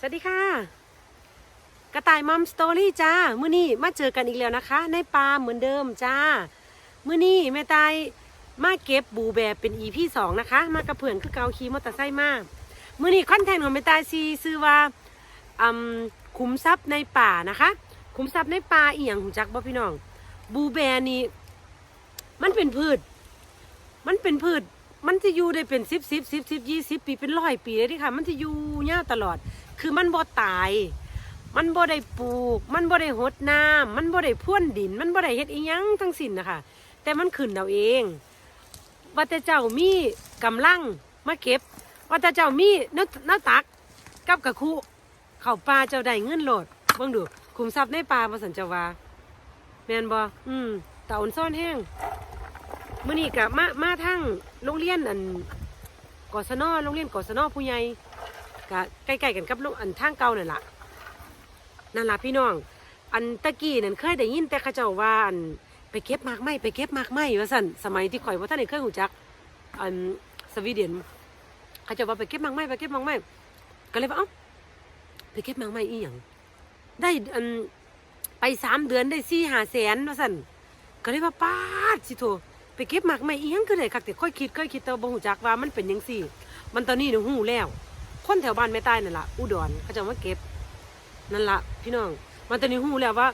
สวัสดีค่ะ กระต่ายมัมสตอรี่จ้ามื้อนี้มาเจอกันอีกแล้วนะคะ ในป่าเหมือนเดิมจ้ามื้อนี้แม่ตายมาเก็บบูแบบเป็นอีพี่สองนะคะ มากระเพื่อนคือเกาขี่มอเตอร์ไซค์มามื้อนี้คอนเทนต์ของแม่ตายซีซื้อว่าอืมขุมทรัพย์ในป่านะคะขุมทรัพย์ในป่าอีหยังหูจักบ่พี่น้อง บูแบนี่มันเป็นพืช มันเป็นพืชมันจะอยู่ได้เป็นสิบสิบสิบสิบยี่สิบปีเป็นร้อยปีเลยที่ค่ะ มันจะอยู่ยาวตลอด คือมันบ่ตาย มันบ่ได้ปลูก มันบ่ได้หดน้ำมันบ่ได้พ่วนดิน มันบ่ได้เฮ็ดอีหยังทั้งสิ้นนะคะแต่มันขึ้นเอาเองว่าแต่เจ้ามีกำลังมาเก็บว่าแต่เจ้ามีเนื้อเนื้อตักกับกระคุเข้าป่าเจ้าได้เงินโหลดเบิ่งดูคุมทรัพย์ในป่าบ่สันเจ้าว่าแม่นบ่อืมตาอ่อนซ่อนแห้งมื้อนี้ก็มามาทางโรงเรียนอันกศนโรงเรียนกศนผู้ใหญ่ ก็ใกล้ๆกันกับโรงอันทางเก่านั่นล่ะนั่นล่ะพี่น้อง อันตะกี้นั่นเคยได้ยินแต่เขาเจ้าว่าอันไปเก็บหมากไม้ไปเก็บหมากไม้ว่าซั่นสมัยที่ข่อยบ่ทันเคยรู้จัก อันสวีเดนเขาเจะว่าไปเก็บหมากไม้ไปเก็บหมากไม้ก็เลยว่าเอ้าไปเก็บหมากไม้อีหยังได้อันไปสามเดือนได้สี่หาแสนว่าสั่นก็เลยว่าป้าดสิโถไปเก็บหมากไม้อีหยังคือได้คักแต่ค่อยคิดค่อยคิดแต่ว่าบ่ฮู้จักว่ามันเป็นจังซี่ มันตอนนี้หนูฮู้แล้ว คนแถวบ้านแม่ใต้นั่นล่ะอุดรเขาเจะมาเก็บนั่นล่ะพี่น้องมันตอนนี้ฮู้แล้วว่า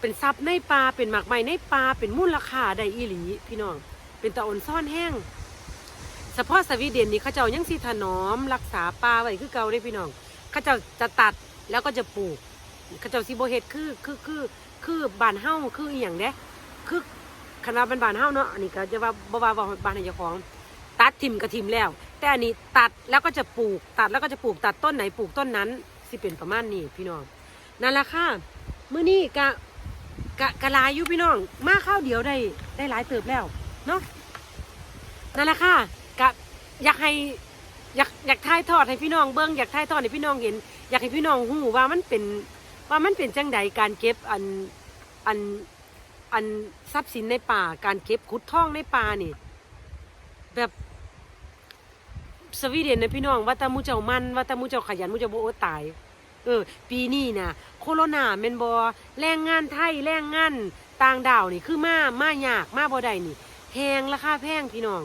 เป็นทรัพย์ในป่าเป็นหมากไม้ในป่าเป็นมูลค่าได้อีหลีพี่น้อง เป็นตะอ่อนซ่อนแห้งเฉพาะสวีเดนนี่เขาเจ้ายังสิถนอม รักษาป่าไว้คือเก่าได้พี่น้องเขาเจ้าจะตัดแล้วก็จะปลูกเขาเจ้าสิบ่เฮดคือคือคือคือบานเฮาคืออีหยังเด้คือคณะเป็นบานเฮาเนาะอันนี้ก็จะว่าบ่ว่าวบานให้เจ้าของ ตัดทิมก็ทิมแล้ว แต่อันนี้ตัดแล้วก็จะปลูก ตัดแล้วก็จะปลูกตัดต้นไหนปลูกต้นนั้นสิเป็นประมาณนี้พี่น้องนั่นแหละค่ะมื้อนี้กะกะกะลายอยู่พี่น้อง มาข้าวเดียวได้ได้หลายเติบแล้วเนาะนั่นแหละค่ะกะอยากให้อยากอยากถ่ายทอดให้พี่น้องเบิ้งอยากถ่ายทอดให้พี่น้องเห็น อยากให้พี่น้องหูว่ามันเป็นว่ามันเป็นจังใดการเก็บอันอันอันทรัพย์สินในป่า การเก็บขุดท่องในป่านี่แบบ สวีเดนนะพี่น้องว่าแตามูเจ้ามันว่าแตามูเจ้าขยันมูเจ้าโบโอตาย เออ ปีนี้นะโคโรนาเมนบอแรงงานไทยแรงงานต่างดาวนี่คือมามายากมาบ่ได้นี่แพงราคาแพงพี่น้อง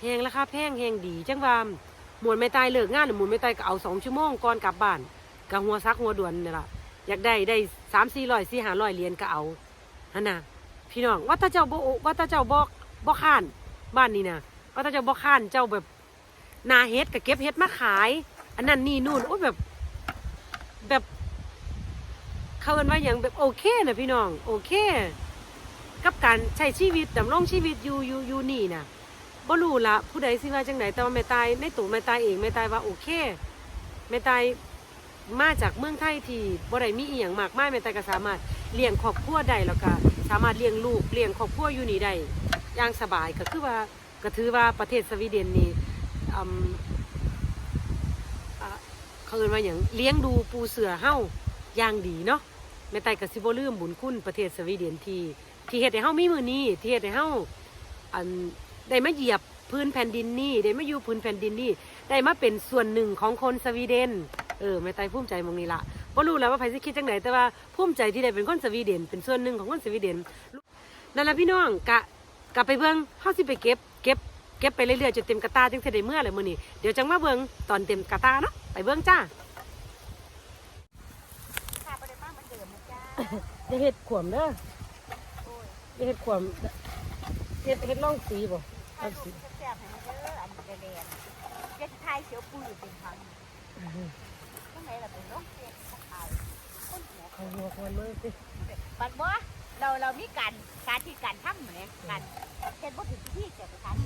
แหงราคาแพงแหงดีจังว่าหมวนไม่ตายเลิกงานหรือหมวนไม่ตายก็เอาสองชั่วโมงก่อนกลับบ้านกับหัวซักหัวด่วนนี่ล่ะอยากได้ได้สามสี่ร้อยสี่ห้าร้อยเหรียญก็เอาฮะนะพี่น้องว่าถ้าเจ้าโบว่าถ้าเจ้าบ่บ่ข้านบ้านนี้นะ ว่าถ้าเจ้าบ่ข้านเจ้าแบบนาเฮ็ดกับเก็บเฮ็ดมาขาย อันนั้นนี่นู่นโอ้ยแบบ แบบเขาเอินว่าอย่างแบบโอเคนะพี่น้อง โอเค กับการใช้ชีวิตดำรงชีวิตอยู่อยู่อยู่นี่นะบ่รู้ละผู้ใดสิว่าจังไหนแต่ว่าแม่ตายในตัวแม่ตายเองแม่ตายว่าโอเคแม่ตายมาจากเมืองไทยที่บ่ได้มีอีหยังมากมายแม่ตายก็สามารถเลี้ยงครอบครัวได้แล้วก็สามารถเลี้ยงลูกเลี้ยงครอบครัวอยู่นี่ได้อย่างสบายก็คือว่า ก็ถือว่าประเทศสวีเดนนี่เขาเรียว่าอย่างเลี้ยงดูปูเสือเฮาอย่างดีเนาะแม่ตายก็สิโบลืมบุญคุณประเทศสวีเดนที่ที่เฮ็ดให้เฮามีมือนี้ที่เฮ็ดให้เฮาอันได้มาเหยียบพื้นแผ่นดินนี่ได้มาอยู่พื้นแผ่นดินนี่ได้มาเป็นส่วนหนึ่งของคนสวีเดนเออไม่ตายภูมิใจมองนี้ละบ่รู้แล้วว่าใครสิคิดจังไหนแต่ว่าภูมิใจที่ได้เป็นคนสวีเดนเป็นส่วนหนึ่งของคนสวีเดนนั่นแหละพี่น้องกะกะไปเบิ่งเฮาสิไปเก็บ เก็บเก็บไปเรื่อยๆจนเต็มกระตาจังสิได้เมื่อเลยมื้อนี้เดี๋ยวจังมาเบิ่งตอนเต็มกระตาเนาะไปเบิ่งจ้าค่ะประเด็นมากมันเดิมนะจ้าอย่าเฮ็ดขวมเด้อโอ้ยอย่าเฮ็ดขวมเฮ็ดเฮ็ดร่องสีบ่ถ้าลูกแซ่บๆให้มันเด้ออันแดงๆเจ๊ทายเสียวปุ้ยเป็นพันข้างในเราเป็นน้องเจ๊เขาขายคนหัวเอาหัวควนมาสิบัดบ่เราเรามีการการที่การทำเหมือนกันเช่นบ่ถึงที่เกี่ยวกับการ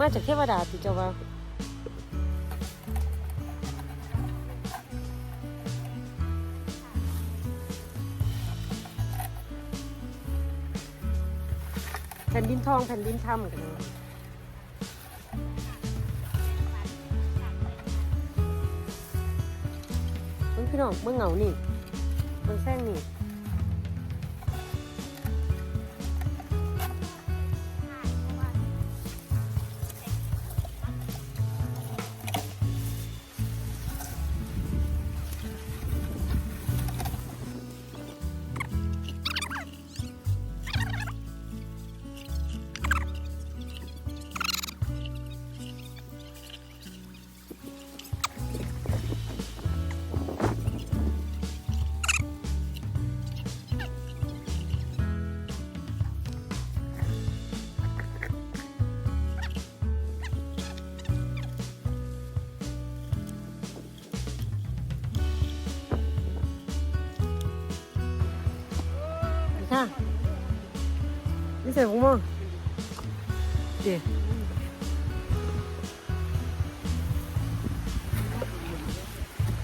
มาจากเทวดาติเจ้าว่าแผ่นดินทองแผ่นดินถ้ำกันเนาะเบิ่งพี่น้องเบิ่งเหงานี่เบิ่งแซงนี่ ค่ะนี่ใส่ผมมั้งเดี๋ยว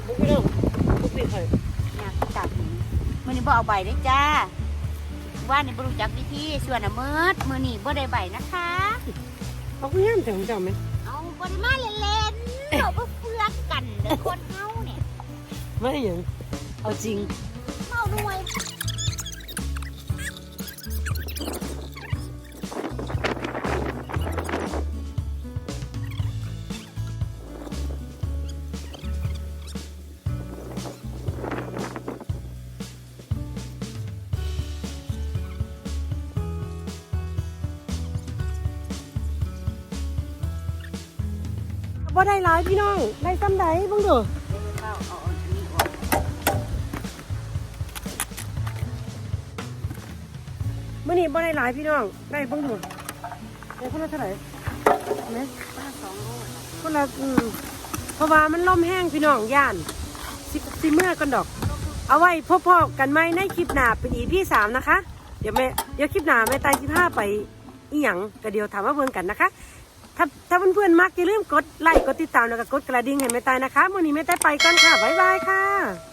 บุกไปแล้วบุกไปใครอยากจับมือนี้บ่เอาใบเลยจ้า ว่านี่บ่รู้จักวิธีส่วนอะมืดมือนี้บ่ได้ใบนะคะเอาคุณย่ามแต่ผมจำไหมเอาบ่ได้มาเล่นๆเอาบ่เฟือกกันเด้อคนเฮาเนี่ยไม่อย่างเอาจริงเมาด้วย ว่าได้หลายพี่น้อง ได้ซ้ำใดบ้างดูเอาเอาอันนี้ออกเมื่อนี้บ่ได้หลายพี่น้อง ได้บ้างดูได้คนละเท่าไหร่ไหมป้าสองโลคนละอืมเพราะว่ามันล่มแห้งพี่น้องย่านสิสิเมื่อกันดอก เอาไว้พบๆกันไหมในคลิปหน้าเป็นอีพี่สามนะคะ เดี๋ยวแม่เดี๋ยวคลิปหน้าแม่ตายสิบห้าไปอีหยังก็เดี๋ยวถามว่าเบิ่งกันนะคะ ถ้าเพื่อนๆมักอย่าลืมกดไลค์กดติดตามแล้วก็กดกระดิ่งให้แม่ตายนะคะวันนี้แม่ตายไปกันค่ะบ๊ายบายค่ะ